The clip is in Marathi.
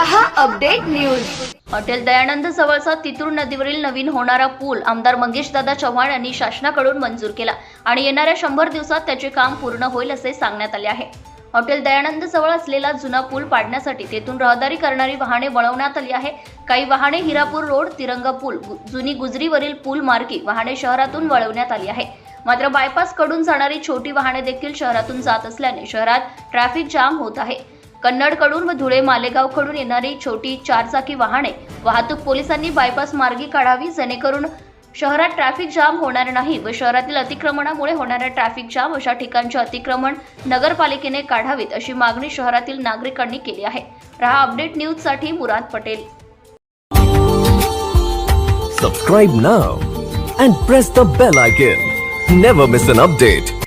हा अपडेट न्यूज. हॉटेल दयानंद जवळचा तितूर नदीवरील नवीन होणारा पूल आमदार मंगेशदादा चव्हाण यांनी शासनाकडून मंजूर केला आणि येणाऱ्या शंभर दिवसात त्याचे काम पूर्ण होईल असे सांगण्यात आले आहे. हॉटेल दयानंद जवळ असलेला जुना पूल पाडण्यासाठी तेथून रहदारी करणारी वाहने वळवण्यात आली आहे. काही वाहने हिरापूर रोड तिरंगा पूल जुनी गुजरीवरील पूल मार्गी वाहने शहरातून वळवण्यात आली आहे. मात्र बायपासकडून जाणारी छोटी वाहने देखील शहरातून जात असल्याने शहरात ट्रॅफिक जाम होत आहे. कन्नडकडून व धुळे मालेगावकडून येणारी छोटी चारचाकी वाहने वाहतूक पोलिसांनी बायपास मार्गी काढावी जेणेकरून शहरात ट्रॅफिक जाम होणार नाही व शहरातील अतिक्रमणामुळे होणाऱ्या ट्रॅफिक जाम अशा ठिकाणचे अतिक्रमण नगरपालिकेने काढावीत अशी मागणी शहरातील नागरिकांनी केली आहे. रहा अपडेट न्यूजसाठी Murad Patel. Subscribe now and press the bell icon. Never miss an update